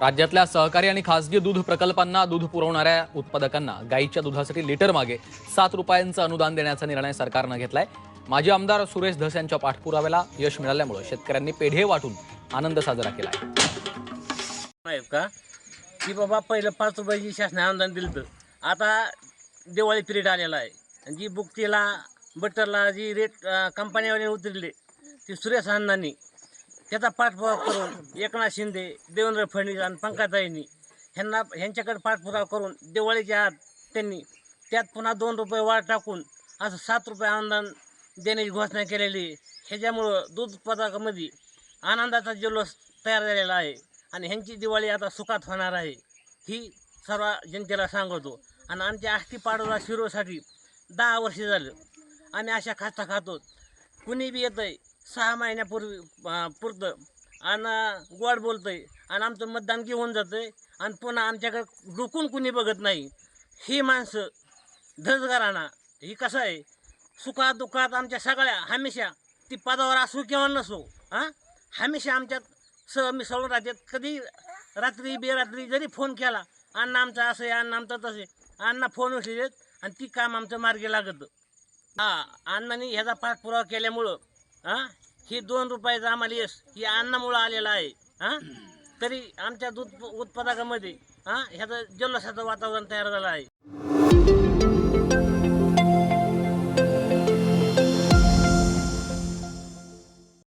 राज्यातल्या सहकारी आणि खासगी दूध प्रकल्पांना दूध पुरवणाऱ्या उत्पादकांना गाईच्या दुधासाठी लिटर मागे सात रुपयांचं अनुदान देण्याचा निर्णय सरकारनं घेतलाय. माजी आमदार सुरेश धस यांच्या पाठपुराव्याला यश मिळाल्यामुळे शेतकऱ्यांनी पेढे वाटून आनंद साजरा केलाय. का? की बाबा पहिलं पाच रुपयाची शासनाने अनुदान दिलं तर आता दिवाळी पिरियड आलेला आहे. जी बुकटीला बटरला जी रेट कंपन्यावर उतरली उतरले ती सुरेश अण्णांनी त्याचा पाठपुरावा करून एकनाथ शिंदे देवेंद्र फडणवीस आणि पंकजाईंनी ह्यांना ह्यांच्याकडे पाठपुरावा करून दिवाळीच्या आत त्यांनी त्यात पुन्हा दोन रुपये वाढ टाकून असं सात रुपये अनुदान देण्याची घोषणा केलेली आहे. ह्याच्यामुळं दूध उत्पादकामध्ये आनंदाचा जल्लोष तयार झालेला आहे आणि ह्यांची दिवाळी आता सुखात होणार आहे. ही सर्व जनतेला सांगतो. आणि आमच्या आष्टी पाडोला शिरोसाठी दहा वर्षे झालं. आम्ही अशा खास्ता खातो. कुणी बी येतंय सहा महिन्यापूर्वी पुरतं. आणि गोड आहे आणि आमचं मतदान घेऊन आहे आणि पुन्हा आमच्याकडे डुकून कुणी बघत नाही. ही माणसं धजगारांना ही कसं आहे? सुखात दुःखात आमच्या सगळ्या हमेशा ती पदावर असो किंवा नसो हां हमेशा आमच्यात सह मिसळून राहतात. कधी रात्री बेरात्री जरी फोन केला अण्णा आमचं असं आहे अण्णा आमचं तसं आहे. अण्णा फोन उचलेत आणि ती काम आमचं मार्गी लागतं. हां अण्णाने ह्याचा पाठपुरावा केल्यामुळं हां? ही दोन रुपयाचं आम्हाला यश ही अन्नामुळं आलेलं आहे. हां? तरी आमच्या दूध उत्पादकामध्ये हां? ह्याचं जल्लोषाचं वातावरण तयार झालं आहे.